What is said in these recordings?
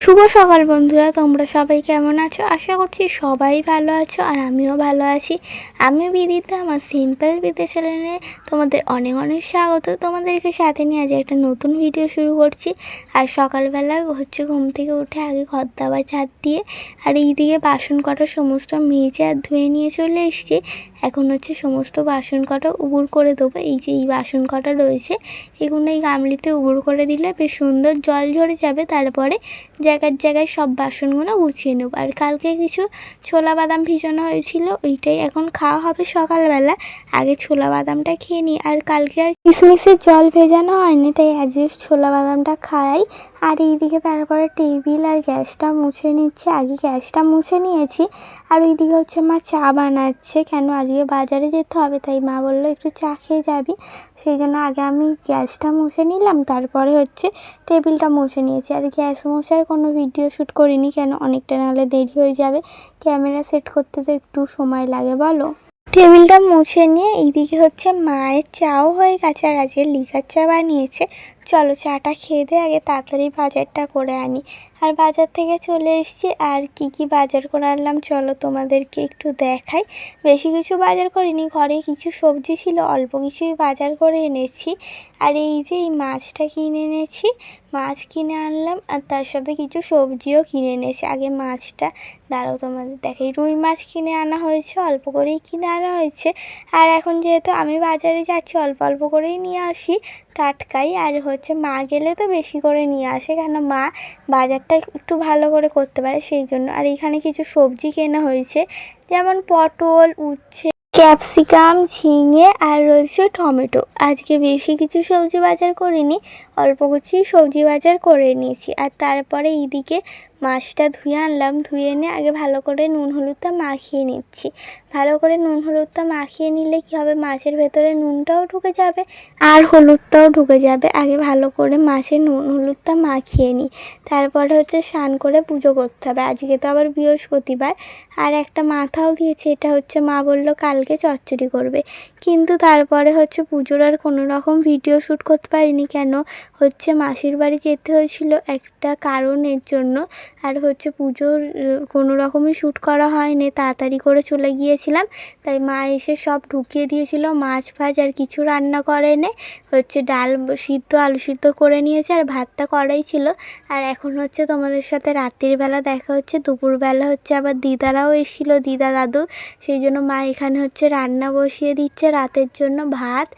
শুভ সকাল বন্ধুরা, তোমরা সবাই কেমন আছো? আশা করছি সবাই ভালো আছো আর আমিও ভালো আছি। আমি বিদিতা, আমার সিম্পল বিদে চ্যানেলে তোমাদের অনেক অনেক স্বাগত। তোমাদেরকে সাথে নিয়ে আজ একটা নতুন ভিডিও শুরু করছি। আর সকালবেলা হচ্ছে ঘুম থেকে উঠে আগে ঘর দাবার, ছাদ দিয়ে আর এইদিকে বাসন কটা সমস্ত মেজে আর ধুয়ে নিয়ে চলে এসেছি। এখন হচ্ছে সমস্ত বাসন কটা উবুর করে দেবো। এই যে এই বাসন কটা রয়েছে, এগুলো এই গামলিতে উবুর করে দিলে বেশ সুন্দর জল ঝরে যাবে। তারপরে জায়গার জায়গায় সব বাসনগুলো গুছিয়ে নেব। আর কালকে কিছু ছোলা বাদাম ভিজানো হয়েছিল, ওইটাই এখন খাওয়া হবে সকালবেলা। আগে ছোলা বাদামটা খেয়ে নিই। আর কালকে আর কিশমিশের জল ভেজানো হয়নি, তাই আজকে ছোলা বাদামটা খাই। আর এইদিকে তারপরে টেবিল আর গ্যাসটা মুছে নিচ্ছে। আগে গ্যাসটা মুছে নিয়েছি আর ওইদিকে হচ্ছে মা চা বানাচ্ছে। কেন? আজকে বাজারে যেতে হবে, তাই মা বলল একটু চা খেয়ে যাবি। সেই জন্য আগে আমি গ্যাসটা মুছে নিলাম, তারপরে হচ্ছে টেবিলটা মুছে নিয়েছি। আর গ্যাস মোছার কোনো ভিডিও শ্যুট করিনি কেন? অনেকটা নাহলে দেরি হয়ে যাবে। ক্যামেরা সেট করতে তো একটু সময় লাগে, বলো। টেবিলটা মুছে নিয়ে এইদিকে হচ্ছে মায়ের চাও হয়ে গেছে আর আজকে লিকার চা বানিয়েছে। চলো চাটা খেয়ে দিয়ে আগে তাড়াতাড়ি বাজারটা করে আনি। আর বাজার থেকে চলে এসেছি। আর কি কি বাজার করে আনলাম চলো তোমাদেরকে একটু দেখাই। বেশি কিছু বাজার করিনি। ঘরে কিছু সবজি ছিল, অল্প কিছুই বাজার করে এনেছি। আর এই যে এই মাছটা কিনে এনেছি, মাছ কিনে আনলাম। আর তার সাথে কিছু সবজিও কিনে এনেছি। আগে মাছটা, দাঁড়াও তোমাদের দেখাই। রুই মাছ কিনে আনা হয়েছে, অল্প করেই কিনে আনা হয়েছে। আর এখন যেহেতু আমি বাজারে যাচ্ছি, অল্প অল্প করেই নিয়ে আসি। টাটকাই আর হচ্ছে মা গেলে তো বেশি করে নিয়ে আসে কেন মা বাজারটা একটু ভালো করে করতে পারে সেই জন্য। আর এখানে কিছু সবজি কেনা হয়েছে, যেমন পটল, উচ্ছে, ক্যাপসিকাম, ঝিঙে আর রয়েছে টমেটো। আজকে বেশি কিছু সবজি বাজার করিনি, অল্প কিছুই সবজি বাজার করে নিয়েছি। আর তারপরে এইদিকে মাছটা ধুয়ে আনলাম, ধুয়ে এনে আগে ভালো করে নুন, হলুদটা মাখিয়ে নিচ্ছি। ভালো করে নুন হলুদটা মাখিয়ে নিলে কী হবে? মাছের ভেতরে নুনটাও ঢুকে যাবে আর হলুদটাও ঢুকে যাবে। আগে ভালো করে মাছের নুন হলুদটা মাখিয়ে নিই। তারপরে হচ্ছে স্নান করে পুজো করতে হবে। আজকে তো আবার বৃহস্পতিবার। আর একটা মাথাও দিয়েছে, এটা হচ্ছে মা বলল কালকে চচ্চড়ি করবে। কিন্তু তারপরে হচ্ছে পুজোর আর কোনো রকম ভিডিও শ্যুট করতে পারিনি কেন? হচ্ছে মাসির বাড়ি যেতে হয়েছিল একটা কারণের জন্য। আর হচ্ছে পুজোর কোনো রকমই শ্যুট করা হয়নি। তাড়াতাড়ি করে চলে গিয়েছিলাম তাই মা এসে সব ঢুকিয়ে দিয়েছিল। মাছ ফাছ আর কিছু রান্না করে করেনি। হচ্ছে ডাল সিদ্ধ, আলু সিদ্ধ করে নিয়েছে আর ভাতটা করাই ছিল। আর এখন হচ্ছে তোমাদের সাথে রাত্রির বেলা দেখা হচ্ছে। দুপুরবেলা হচ্ছে আবার দিদারাও এসেছিল, দিদা দাদু। সেই জন্য মা এখানে হচ্ছে রান্না বসিয়ে দিচ্ছে রাতের জন্য ভাত।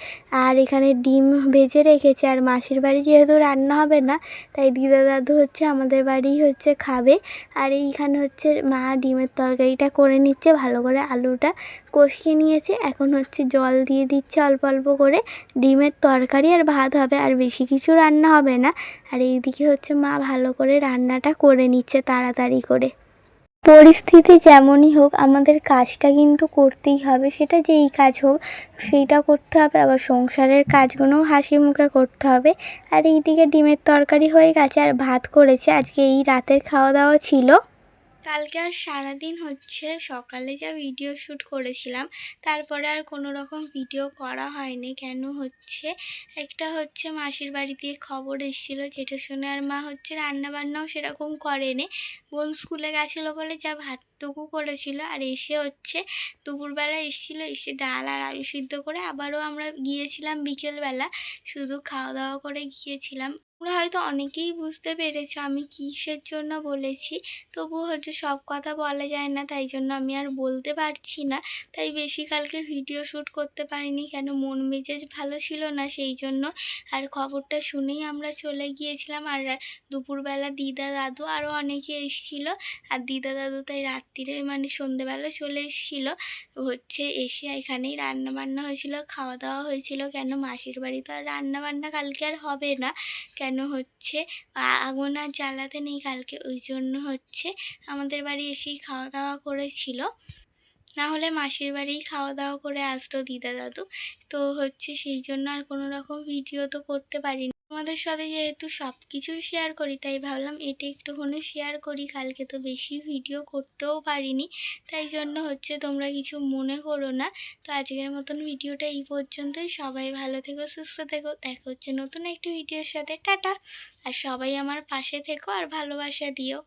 আর এখানে ডিম ভেজে রেখেছে। আর মাসির বাড়ি যেহেতু রান্না হবে না, তাই দিদা দাদু হচ্ছে আমাদের বাড়ি হচ্ছে খাবে। আর এইখানে হচ্ছে মা ডিমের তরকারিটা করে নিচ্ছে, ভালো করে আলুটা কষিয়ে নিয়েছে। এখন হচ্ছে জল দিয়ে দিচ্ছে অল্প অল্প করে। ডিমের তরকারি আর ভাত হবে, আর বেশি কিছু রান্না হবে না। আর এইদিকে হচ্ছে মা ভালো করে রান্নাটা করে নিচ্ছে তাড়াতাড়ি করে। পরিস্থিতি যেমনই হোক, আমাদের কাজটা কিন্তু করতেই হবে। সেটা যেই কাজ হোক, সেইটা করতে হবে। আবার সংসারের কাজগুলোও হাসি মুখে করতে হবে। আর এইদিকে ডিমের তরকারি হয়ে গেছে, আর ভাত করেছে। আজকে এই রাতের খাওয়া দাওয়া ছিল। কালকে আর সারাদিন হচ্ছে সকালে যা ভিডিও শ্যুট করেছিলাম, তারপরে আর কোনো রকম ভিডিও করা হয়নি। কেন হচ্ছে? একটা হচ্ছে মাসির বাড়ি দিয়ে খবর এসেছিল, যেটা শুনে আর মা হচ্ছে রান্না বান্নাও সেরকম করেনি। বোন স্কুলে গেছিল বলে যা ভাতটুকু করেছিল, আর এসে হচ্ছে দুপুরবেলা এসেছিল, এসে ডাল আর আলু সিদ্ধ করে আবারও আমরা গিয়েছিলাম বিকেলবেলা। শুধু খাওয়া দাওয়া করে গিয়েছিলাম। তোমরা হয়তো অনেকেই বুঝতে পেরেছ আমি কিসের জন্য বলেছি। তবুও হচ্ছে সব কথা বলা যায় না, তাই জন্য আমি আর বলতে পারছি না। তাই বেশি কালকে ভিডিও শ্যুট করতে পারিনি, কেন মন মেজাজ ভালো ছিল না সেই জন্য। আর খবরটা শুনেই আমরা চলে গিয়েছিলাম, আর দুপুরবেলা দিদা দাদু আরও অনেকে এসেছিল। আর দিদা দাদু তাই রাত্রিরে মানে সন্ধেবেলা চলে এসেছিল। হচ্ছে এসে এখানেই রান্না বান্না হয়েছিল, খাওয়া দাওয়া হয়েছিল। কেন মাসির বাড়ি তো আর রান্নাবান্না কালকে আর হবে না। কেন হচ্ছে? আগুন আর জ্বালাতে নেই কালকে ওই জন্য হচ্ছে আমাদের বাড়ি এসেই খাওয়া দাওয়া করেছিল। না হলে মাসির বাড়িই খাওয়া দাওয়া করে আসতো দিদা দাদু তো হচ্ছে সেই জন্য আর কোনো রকম ভিডিও তো করতে পারিনি। তোমাদের সাথে যেহেতু সব কিছু শেয়ার করি, তাই ভাবলাম এটা একটুখানি শেয়ার করি। কালকে তো বেশি ভিডিও করতেও পারিনি, তাই জন্য হচ্ছে তোমরা কিছু মনে করো না। তো আজকের মতন ভিডিওটা এই পর্যন্তই। সবাই ভালো থেকো, সুস্থ থেকো। দেখা হচ্ছে নতুন একটি ভিডিওর সাথে। টাটা। আর সবাই আমার পাশে থেকো আর ভালোবাসা দিও।